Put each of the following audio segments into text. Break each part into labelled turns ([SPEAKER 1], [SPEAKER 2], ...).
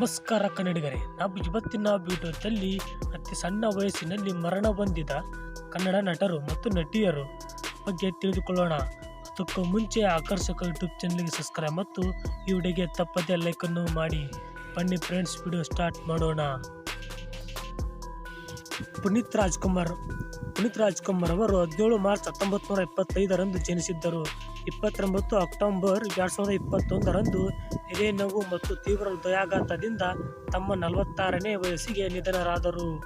[SPEAKER 1] ನಮಸ್ಕಾರ ಕನ್ನಡಿಗರೇ, ನಾವು ಇವತ್ತಿನ ವಿಡಿಯೋದಲ್ಲಿ ಅತಿ ಸಣ್ಣ ವಯಸ್ಸಿನಲ್ಲಿ ಮರಣ ಹೊಂದಿದ ಕನ್ನಡ ನಟರು ಮತ್ತು ನಟಿಯರು ಬಗ್ಗೆ ತಿಳಿದುಕೊಳ್ಳೋಣ. ಅದಕ್ಕೂ ಮುಂಚೆ ಆಕರ್ಷಕ ಯೂಟ್ಯೂಬ್ ಚಾನಲ್ಗೆ ಸಬ್ಸ್ಕ್ರೈಬ್ ಮತ್ತು ಈ ವಿಡಿಯೋಗೆ ತಪ್ಪದೇ ಲೈಕನ್ನು ಮಾಡಿ. ಬನ್ನಿ ಫ್ರೆಂಡ್ಸ್ ವಿಡಿಯೋ ಸ್ಟಾರ್ಟ್ ಮಾಡೋಣ. ಪುನೀತ್ ರಾಜ್ಕುಮಾರ್ ಪುನೀತ್ ರಾಜ್ಕುಮಾರ್ ಅವರು ಹದಿನೇಳು ಮಾರ್ಚ್ ಹತ್ತೊಂಬತ್ತು ನೂರ ಇಪ್ಪತ್ತೈದರಂದು ಜನಿಸಿದ್ದರು. ಇಪ್ಪತ್ತೊಂಬತ್ತು ಅಕ್ಟೋಬರ್ ಎರಡು ಸಾವಿರದ ಇಪ್ಪತ್ತೊಂದರಂದು ಎದೆ ನೋವು ಮತ್ತು ತೀವ್ರ ಹೃದಯಾಘಾತದಿಂದ ತಮ್ಮ ನಲವತ್ತಾರನೇ ವಯಸ್ಸಿಗೆ ನಿಧನರಾದರು.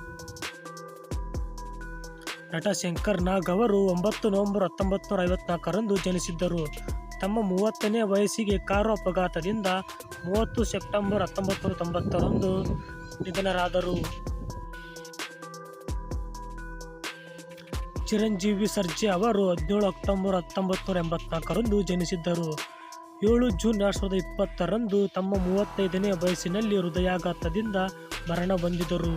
[SPEAKER 1] ನಟ ಶಂಕರ್ ನಾಗ್ ಅವರು ಒಂಬತ್ತು ನವೆಂಬರ್ ಹತ್ತೊಂಬತ್ತು ಐವತ್ನಾಲ್ಕರಂದು ಜನಿಸಿದ್ದರು. ತಮ್ಮ ಮೂವತ್ತನೇ ವಯಸ್ಸಿಗೆ ಕಾರು ಅಪಘಾತದಿಂದ ಮೂವತ್ತು ಸೆಪ್ಟೆಂಬರ್ ಹತ್ತೊಂಬತ್ತು ತೊಂಬತ್ತರಂದು ನಿಧನರಾದರು. ಚಿರಂಜೀವಿ ಸರ್ಜೆ ಅವರು ಹದಿನೇಳು ಅಕ್ಟೋಬರ್ ಹತ್ತೊಂಬತ್ತು ನೂರ ಎಂಬತ್ನಾಲ್ಕರಂದು ಜನಿಸಿದ್ದರು. ಏಳು ಜೂನ್ ಎರಡು ಸಾವಿರದ ಇಪ್ಪತ್ತರಂದು ತಮ್ಮ ಮೂವತ್ತೈದನೇ ವಯಸ್ಸಿನಲ್ಲಿ ಹೃದಯಾಘಾತದಿಂದ ಮರಣ ಹೊಂದಿದರು.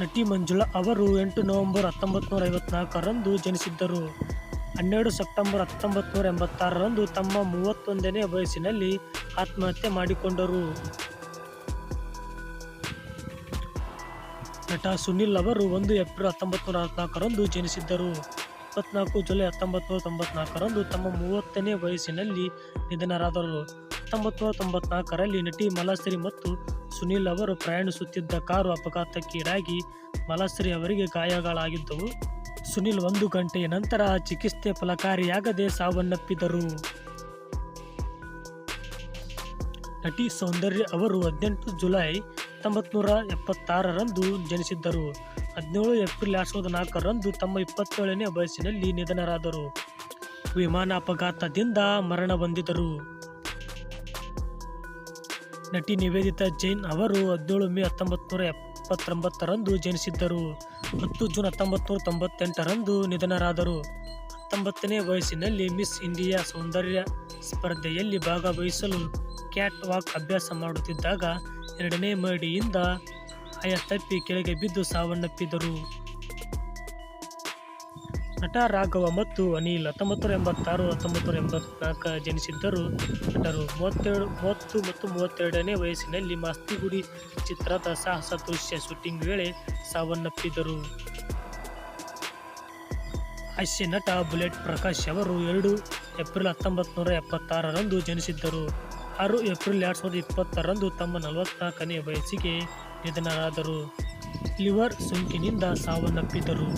[SPEAKER 1] ನಟಿ ಮಂಜುಳಾ ಅವರು ಎಂಟು ನವೆಂಬರ್ ಹತ್ತೊಂಬತ್ತು ನೂರ ಐವತ್ನಾಲ್ಕರಂದು ಜನಿಸಿದ್ದರು. ಹನ್ನೆರಡು ಸೆಪ್ಟೆಂಬರ್ ಹತ್ತೊಂಬತ್ತುನೂರ ಎಂಬತ್ತಾರರಂದು ತಮ್ಮ ಮೂವತ್ತೊಂದನೇ ವಯಸ್ಸಿನಲ್ಲಿ ಆತ್ಮಹತ್ಯೆ ಮಾಡಿಕೊಂಡರು. ನಟ ಸುನಿಲ್ ಅವರು ಒಂದು ಏಪ್ರಿಲ್ ಹತ್ತೊಂಬತ್ತು ನೂರ ಹದಿನಾಲ್ಕರಂದು ಜನಿಸಿದ್ದರು. ಇಪ್ಪತ್ನಾಲ್ಕು ಜುಲೈ ಹತ್ತೊಂಬತ್ತು ನೂರ ತೊಂಬತ್ನಾಲ್ಕರಂದು ತಮ್ಮ ಮೂವತ್ತನೇ ವಯಸ್ಸಿನಲ್ಲಿ ನಿಧನರಾದರು. ಹತ್ತೊಂಬತ್ತು ನೂರ ತೊಂಬತ್ನಾಲ್ಕರಲ್ಲಿ ನಟಿ ಮಲಾಶ್ರೀ ಮತ್ತು ಸುನಿಲ್ ಅವರು ಪ್ರಯಾಣಿಸುತ್ತಿದ್ದ ಕಾರು ಅಪಘಾತಕ್ಕೀಡಾಗಿ ಮಲಾಶ್ರೀ ಅವರಿಗೆ ಗಾಯಗಳಾಗಿದ್ದವು ಸುನಿಲ್ ಒಂದು ಗಂಟೆಯ ನಂತರ ಚಿಕಿತ್ಸೆ ಫಲಕಾರಿಯಾಗದೆ ಸಾವನ್ನಪ್ಪಿದರು. ನಟಿ ಸೌಂದರ್ಯ ಅವರು ಹದಿನೆಂಟು ಜುಲೈ ಹತ್ತೊಂಬತ್ತು ಎಪ್ಪತ್ತಾರರಂದು ಜನಿಸಿದ್ದರು. ಹದಿನೇಳು ಏಪ್ರಿಲ್ ಎರಡು ಸಾವಿರದ ನಾಲ್ಕರಂದು ತಮ್ಮ ಇಪ್ಪತ್ತೇಳನೇ ವಯಸ್ಸಿನಲ್ಲಿ ನಿಧನರಾದರು. ವಿಮಾನ ಅಪಘಾತದಿಂದ ಮರಣ ಹೊಂದಿದರು. ನಟಿ ನಿವೇದಿತಾ ಜೈನ್ ಅವರು ಹದಿನೇಳು ಮೇ ಹತ್ತೊಂಬತ್ತು ನೂರ ಎಪ್ಪತ್ತೊಂಬತ್ತರಂದು ಜನಿಸಿದ್ದರು. ಹತ್ತು ಜೂನ್ ಹತ್ತೊಂಬತ್ತು ನೂರ ತೊಂಬತ್ತೆಂಟರಂದು ನಿಧನರಾದರು. ಹತ್ತೊಂಬತ್ತನೇ ವಯಸ್ಸಿನಲ್ಲಿ ಮಿಸ್ ಇಂಡಿಯಾ ಸೌಂದರ್ಯ ಸ್ಪರ್ಧೆಯಲ್ಲಿ ಭಾಗವಹಿಸಲು ಕ್ಯಾಟ್ ವಾಕ್ ಅಭ್ಯಾಸ ಮಾಡುತ್ತಿದ್ದಾಗ ಎರಡನೇ ಮಹಡಿಯಿಂದ ಆಯ ತಪ್ಪಿ ಕೆಳಗೆ ಬಿದ್ದು ಸಾವನ್ನಪ್ಪಿದರು. ನಟ ರಾಘವ ಮತ್ತು ಅನಿಲ್ ಹತ್ತೊಂಬತ್ತು ಎಂಬತ್ತಾರು ಹತ್ತೊಂಬತ್ತು ನೂರ ಎಂಬತ್ನಾಲ್ಕು ಜನಿಸಿದ್ದರು. ನಟರು ಮೂವತ್ತೆರಡು ಮೂವತ್ತು ಮತ್ತು ಮೂವತ್ತೆರಡನೇ ವಯಸ್ಸಿನಲ್ಲಿ ಮಾಸ್ತಿಗುಡಿ ಚಿತ್ರದ ಸಾಹಸ ದೃಶ್ಯ ಶೂಟಿಂಗ್ ವೇಳೆ ಸಾವನ್ನಪ್ಪಿದರು. ಹಾಸ್ಯ ನಟ ಬುಲೆಟ್ ಪ್ರಕಾಶ್ ಅವರು ಎರಡು ಏಪ್ರಿಲ್ ಹತ್ತೊಂಬತ್ತು ನೂರ ಎಪ್ಪತ್ತಾರರಂದು ಜನಿಸಿದ್ದರು. ಆರು ಏಪ್ರಿಲ್ ಎರಡು ಸಾವಿರದ ಇಪ್ಪತ್ತರಂದು ತಮ್ಮ ನಲವತ್ನಾಲ್ಕನೇ ವಯಸ್ಸಿಗೆ ನಿಧನರಾದರು. ಲಿವರ್ ಸೋಂಕಿನಿಂದ ಸಾವನ್ನಪ್ಪಿದರು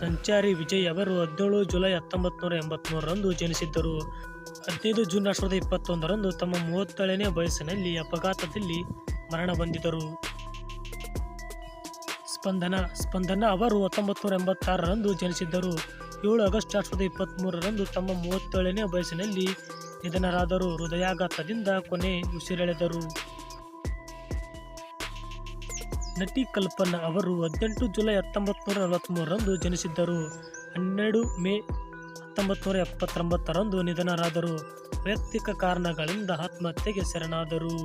[SPEAKER 1] ಸಂಚಾರಿ ವಿಜಯ್ ಅವರು ಹದಿನೇಳು ಜುಲೈ ಹತ್ತೊಂಬತ್ತು ನೂರ ಎಂಬತ್ತ್ಮೂರರಂದು ಜನಿಸಿದ್ದರು. ಹದಿನೈದು ಜೂನ್ ಎರಡು ಸಾವಿರದ ಇಪ್ಪತ್ತೊಂದರಂದು ತಮ್ಮ ಮೂವತ್ತೇಳನೇ ವಯಸ್ಸಿನಲ್ಲಿ ಅಪಘಾತದಲ್ಲಿ ಮರಣ ಹೊಂದಿದರು ಸ್ಪಂದನ ಸ್ಪಂದನ ಅವರು ಹತ್ತೊಂಬತ್ತು ನೂರ ಎಂಬತ್ತಾರರಂದು ಜನಿಸಿದ್ದರು. ಏಳು ಆಗಸ್ಟ್ ಎರಡು ಸಾವಿರದ ಇಪ್ಪತ್ತ್ಮೂರರಂದು ತಮ್ಮ ಮೂವತ್ತೇಳನೇ ವಯಸ್ಸಿನಲ್ಲಿ ನಿಧನರಾದರು. ಹೃದಯಾಘಾತದಿಂದ ಕೊನೆ ಉಸಿರೆಳೆದರು. ನಟಿ ಕಲ್ಪನಾ ಅವರು ಹದಿನೆಂಟು ಜುಲೈ ಹತ್ತೊಂಬತ್ತು ನೂರ ನಲವತ್ತ್ಮೂರರಂದು ಜನಿಸಿದ್ದರು. ಹನ್ನೆರಡು ಮೇ ಹತ್ತೊಂಬತ್ತು ನೂರ ಎಪ್ಪತ್ತೊಂಬತ್ತರಂದು ನಿಧನರಾದರು. ವೈಯಕ್ತಿಕ ಕಾರಣಗಳಿಂದ ಆತ್ಮಹತ್ಯೆಗೆ ಶರಣಾದರು.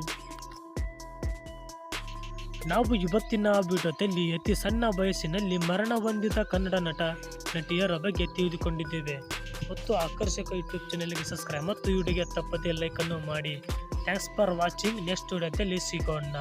[SPEAKER 1] ನಾವು ಇವತ್ತಿನ ವಿಡಿಯೋದಲ್ಲಿ ಅತಿ ಸಣ್ಣ ವಯಸ್ಸಿನಲ್ಲಿ ಮರಣ ಹೊಂದಿದ ಕನ್ನಡ ನಟ, ನಟಿಯರ ಬಗ್ಗೆ ತಿಳಿದುಕೊಂಡಿದ್ದೇವೆ. ಮತ್ತು ಆಕರ್ಷಕ ಯೂಟ್ಯೂಬ್ ಚಾನೆಲ್ಗೆ ಸಬ್ಸ್ಕ್ರೈಬ್ ಮತ್ತು ವಿಡಿಯೋಗೆ ತಪ್ಪದೇ ಲೈಕನ್ನು ಮಾಡಿ. ಥ್ಯಾಂಕ್ಸ್ ಫಾರ್ ವಾಚಿಂಗ್ ನೆಕ್ಸ್ಟ್ ವಿಡಿಯೋದಲ್ಲಿ ಸಿಗೋಣ.